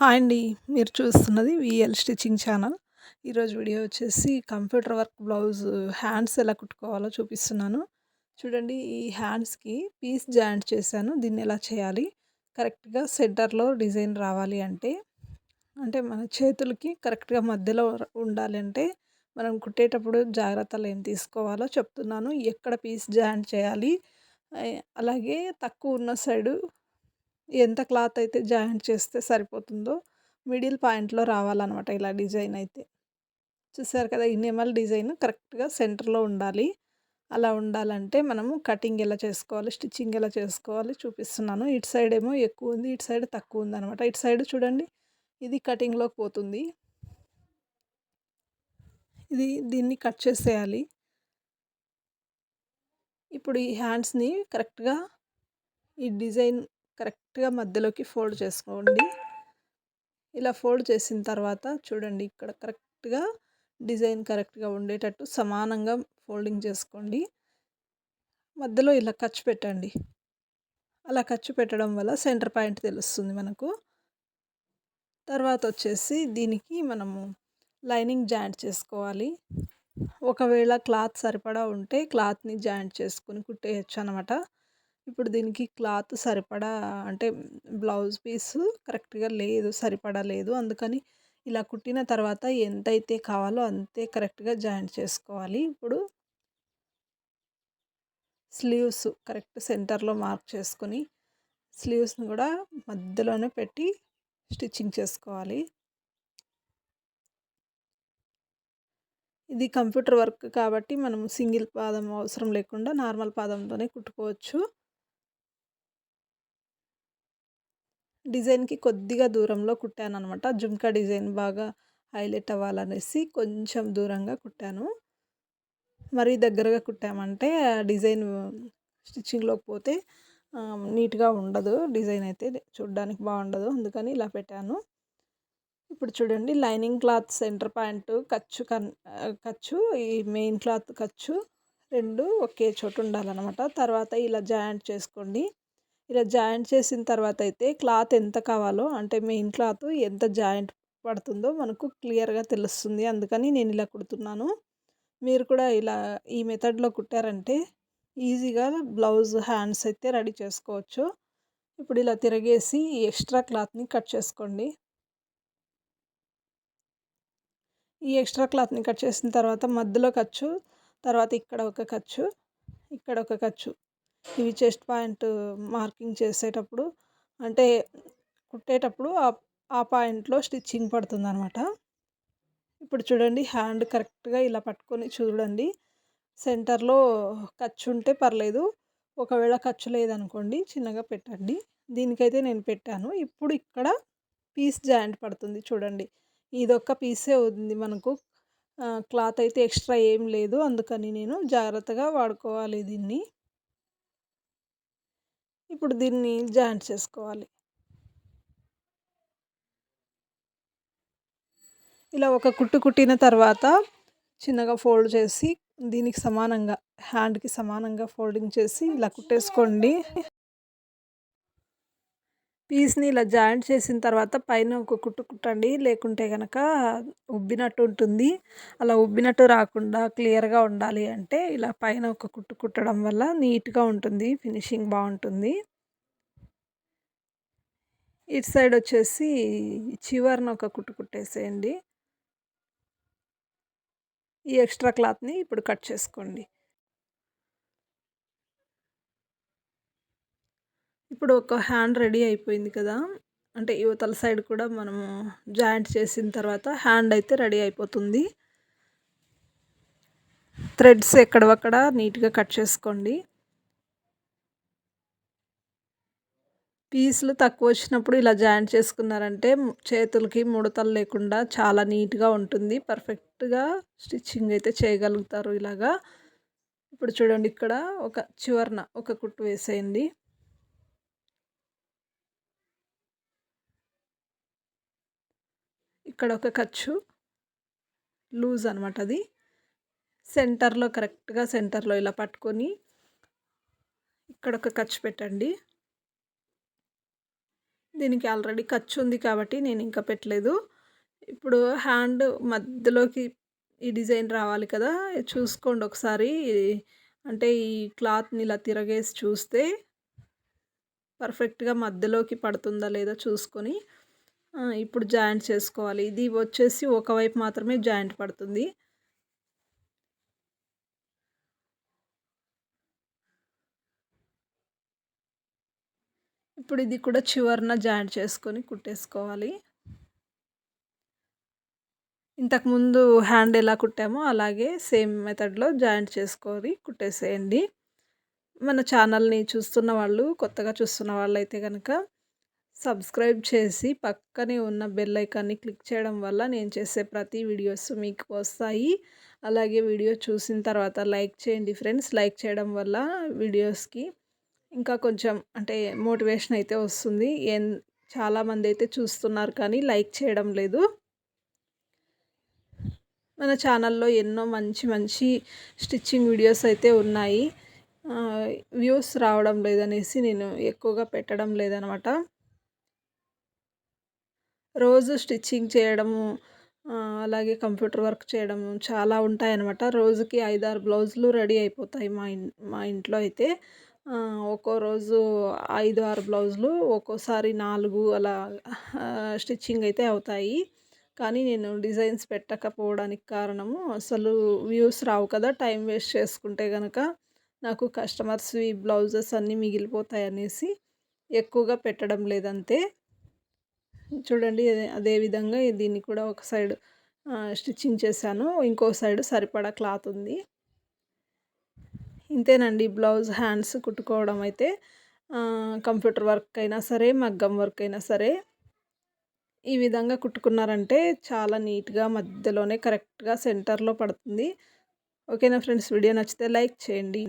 Hi అండి. మీరు చూస్తున్నది విఎల్ స్టిచ్చింగ్ ఛానల్ ఈరోజు వీడియో వచ్చేసి కంప్యూటర్ వర్క్ బ్లౌజ్ హ్యాండ్స్ ఎలా కుట్టుకోవాలో చూపిస్తున్నాను. చూడండి ఈ హ్యాండ్స్కి పీస్ జాయింట్ చేశాను. దీన్ని ఎలా చేయాలి? కరెక్ట్గా సెంటర్లో డిజైన్ రావాలి అంటే అంటే మన చేతులకి కరెక్ట్గా మధ్యలో ఉండాలి అంటే మనం కుట్టేటప్పుడు జాగ్రత్తలు ఏం తీసుకోవాలో చెప్తున్నాను. ఎక్కడ పీస్ జాయింట్ చేయాలి? అలాగే తక్కువ ఉన్న సైడు ఎంత క్లాత్ అయితే జాయింట్ చేస్తే సరిపోతుందో మిడిల్ పాయింట్లో రావాలన్నమాట ఇలా డిజైన్ అయితే. చూసారు కదా ఇన్నిమల్ డిజైన్ కరెక్ట్గా సెంటర్లో ఉండాలి. అలా ఉండాలంటే మనము కటింగ్ ఎలా చేసుకోవాలి స్టిచ్చింగ్ ఎలా చేసుకోవాలి చూపిస్తున్నాను. ఇటు సైడ్ ఏమో ఎక్కువ ఉంది ఇటు సైడ్ తక్కువ ఉంది అనమాట ఇటు సైడ్ చూడండి ఇది కటింగ్లోకి పోతుంది. ఇది దీన్ని కట్ చేసేయాలి. ఇప్పుడు ఈ హ్యాండ్స్ని కరెక్ట్గా ఈ డిజైన్ కరెక్ట్గా మధ్యలోకి ఫోల్డ్ చేసుకోండి. ఇలా ఫోల్డ్ చేసిన తర్వాత చూడండి ఇక్కడ కరెక్ట్గా డిజైన్ కరెక్ట్గా ఉండేటట్టు సమానంగా ఫోల్డింగ్ చేసుకోండి. మధ్యలో ఇలా ఖర్చు పెట్టండి. అలా ఖర్చు పెట్టడం వల్ల సెంటర్ పాయింట్ తెలుస్తుంది మనకు. తర్వాత వచ్చేసి దీనికి మనము లైనింగ్ జాయింట్ చేసుకోవాలి. ఒకవేళ క్లాత్ సరిపడా ఉంటే క్లాత్ని జాయింట్ చేసుకుని కుట్టేయచ్చు అనమాట ఇప్పుడు దీనికి క్లాత్ సరిపడా అంటే బ్లౌజ్ పీస్ కరెక్ట్గా లేదు సరిపడా లేదు. అందుకని ఇలా కుట్టిన తర్వాత ఎంతైతే కావాలో అంతే కరెక్ట్గా జాయింట్ చేసుకోవాలి. ఇప్పుడు స్లీవ్స్ కరెక్ట్ సెంటర్లో మార్క్ చేసుకొని స్లీవ్స్ని కూడా మధ్యలోనే పెట్టి స్టిచ్చింగ్ చేసుకోవాలి. ఇది కంప్యూటర్ వర్క్ కాబట్టి మనం సింగిల్ పాదం అవసరం లేకుండా నార్మల్ పాదంతోనే కుట్టుకోవచ్చు. డిజైన్కి కొద్దిగా దూరంలో కుట్టాను అనమాట జుమ్కా డిజైన్ బాగా హైలైట్ అవ్వాలనేసి కొంచెం దూరంగా కుట్టాను. మరీ దగ్గరగా కుట్టామంటే డిజైన్ స్టిచ్చింగ్లోకి పోతే నీట్గా ఉండదు. డిజైన్ అయితే చూడడానికి బాగుండదు. అందుకని ఇలా పెట్టాను. ఇప్పుడు చూడండి లైనింగ్ క్లాత్ సెంటర్ పాయింట్ ఖర్చు కన్ ఖర్చు ఈ మెయిన్ క్లాత్ ఖర్చు రెండు ఒకే చోటు ఉండాలన్నమాట. తర్వాత ఇలా జాయింట్ చేసుకోండి. ఇలా జాయింట్ చేసిన తర్వాత అయితే క్లాత్ ఎంత కావాలో అంటే మెయిన్ క్లాత్ ఎంత జాయింట్ పడుతుందో మనకు క్లియర్గా తెలుస్తుంది. అందుకని నేను ఇలా కుడుతున్నాను. మీరు కూడా ఇలా ఈ మెథడ్లో కుట్టారంటే ఈజీగా బ్లౌజ్ హ్యాండ్స్ అయితే రెడీ చేసుకోవచ్చు. ఇప్పుడు ఇలా తిరగేసి ఎక్స్ట్రా క్లాత్ని కట్ చేసుకోండి. ఈ ఎక్స్ట్రా క్లాత్ని కట్ చేసిన తర్వాత మధ్యలో ఖర్చు తర్వాత ఇక్కడ ఒక ఖర్చు ఇక్కడ ఒక ఖర్చు. ఇవి చెస్ట్ పాయింట్ మార్కింగ్ చేసేటప్పుడు అంటే కుట్టేటప్పుడు ఆ పాయింట్లో స్టిచ్చింగ్ పడుతుంది అనమాట ఇప్పుడు చూడండి హ్యాండ్ కరెక్ట్గా ఇలా పట్టుకొని చూడండి సెంటర్లో ఖర్చు ఉంటే పర్లేదు ఒకవేళ ఖర్చు లేదనుకోండి చిన్నగా పెట్టండి. దీనికైతే నేను పెట్టాను. ఇప్పుడు ఇక్కడ పీస్ జాయింట్ పడుతుంది చూడండి. ఇదొక్క పీసే ఉంది మనకు. క్లాత్ అయితే ఎక్స్ట్రా ఏం లేదు అందుకని నేను జాగ్రత్తగా వాడుకోవాలి దీన్ని. ఇప్పుడు దీన్ని జాయింట్ చేసుకోవాలి. ఇలా ఒక కుట్టు కుట్టిన తర్వాత చిన్నగా ఫోల్డ్ చేసి దీనికి సమానంగా హ్యాండ్కి సమానంగా ఫోల్డింగ్ చేసి ఇలా కుట్టేసుకోండి. పీస్ని ఇలా జాయింట్ చేసిన తర్వాత పైన ఒక కుట్టు కుట్టండి. లేకుంటే కనుక ఉబ్బినట్టు ఉంటుంది. అలా ఉబ్బినట్టు రాకుండా క్లియర్గా ఉండాలి అంటే ఇలా పైన ఒక కుట్టు కుట్టడం వల్ల నీట్గా ఉంటుంది. ఫినిషింగ్ బాగుంటుంది. ఇటు సైడ్ వచ్చేసి చివరిన ఒక కుట్టు కుట్టేసేయండి. ఈ ఎక్స్ట్రా క్లాత్ని ఇప్పుడు కట్ చేసుకోండి. ఇప్పుడు ఒక హ్యాండ్ రెడీ అయిపోయింది కదా. అంటే యువతల సైడ్ కూడా మనము జాయింట్ చేసిన తర్వాత హ్యాండ్ అయితే రెడీ అయిపోతుంది. థ్రెడ్స్ ఎక్కడవక్కడ నీట్గా కట్ చేసుకోండి. పీసులు తక్కువ వచ్చినప్పుడు ఇలా జాయింట్ చేసుకున్నారంటే చేతులకి ముడతలు లేకుండా చాలా నీట్గా ఉంటుంది. పర్ఫెక్ట్గా స్టిచ్చింగ్ అయితే చేయగలుగుతారు ఇలాగా. ఇప్పుడు చూడండి ఇక్కడ ఒక చివరన ఒక కుట్టు వేసేయండి. ఇక్కడ ఒక ఖర్చు. లూజ్ అనమాట అది. సెంటర్లో కరెక్ట్గా సెంటర్లో ఇలా పట్టుకొని ఇక్కడ ఒక ఖర్చు పెట్టండి. దీనికి ఆల్రెడీ ఖర్చు ఉంది కాబట్టి నేను ఇంకా పెట్టలేదు. ఇప్పుడు హ్యాండ్ మధ్యలోకి ఈ డిజైన్ రావాలి కదా చూసుకోండి ఒకసారి. అంటే ఈ క్లాత్ని ఇలా తిరగేసి చూస్తే పర్ఫెక్ట్గా మధ్యలోకి పడుతుందా లేదా చూసుకొని ఇప్పుడు జాయింట్ చేసుకోవాలి. ఇది వచ్చేసి ఒకవైపు మాత్రమే జాయింట్ పడుతుంది. ఇప్పుడు ఇది కూడా చివరిన జాయింట్ చేసుకొని కుట్టేసుకోవాలి. ఇంతకుముందు హ్యాండ్ ఎలా కుట్టామో అలాగే సేమ్ మెథడ్లో జాయింట్ చేసుకొని కుట్టేసేయండి. మన ఛానల్ని చూస్తున్న వాళ్ళు కొత్తగా చూస్తున్న వాళ్ళు అయితే కనుక సబ్స్క్రైబ్ చేసి పక్కనే ఉన్న బెల్ ఐకాన్ని క్లిక్ చేయడం వల్ల నేను చేసే ప్రతి వీడియోస్ మీకు వస్తాయి. అలాగే వీడియో చూసిన తర్వాత లైక్ చేయండి ఫ్రెండ్స్. లైక్ చేయడం వల్ల వీడియోస్కి ఇంకా కొంచెం అంటే మోటివేషన్ అయితే వస్తుంది. ఏం చాలామంది అయితే చూస్తున్నారు కానీ లైక్ చేయడం లేదు. మన ఛానల్లో ఎన్నో మంచి మంచి స్టిచ్చింగ్ వీడియోస్ అయితే ఉన్నాయి. వ్యూస్ రావడం లేదనేసి నేను ఎక్కువగా పెట్టడం లేదనమాట. రోజు స్టిచ్చింగ్ చేయడము అలాగే కంప్యూటర్ వర్క్ చేయడం చాలా ఉంటాయన్నమాట. రోజుకి ఐదారు బ్లౌజులు రెడీ అయిపోతాయి మా ఇన్ మా ఇంట్లో అయితే. ఒక్కో రోజు ఐదు ఆరు బ్లౌజులు ఒక్కోసారి నాలుగు అలా స్టిచ్చింగ్ అయితే అవుతాయి. కానీ నేను డిజైన్స్ పెట్టకపోవడానికి కారణము అసలు వ్యూస్ రావు కదా టైం వేస్ట్ చేసుకుంటే కనుక నాకు కస్టమర్స్వి బ్లౌజెస్ అన్నీ మిగిలిపోతాయి అనేసి ఎక్కువగా పెట్టడం లేదంతే చూడండి అదేవిధంగా దీన్ని కూడా ఒక సైడ్ స్టిచ్చింగ్ చేశాను. ఇంకో సైడ్ సరిపడా క్లాత్ ఉంది. ఇంతేనండి బ్లౌజ్ హ్యాండ్స్ కుట్టుకోవడం అయితే. కంప్యూటర్ వర్క్ అయినా సరే మగ్గం వర్క్ అయినా సరే ఈ విధంగా కుట్టుకున్నారంటే చాలా నీట్గా మధ్యలోనే కరెక్ట్గా సెంటర్లో పడుతుంది. ఓకేనా ఫ్రెండ్స్? వీడియో నచ్చితే లైక్ చేయండి.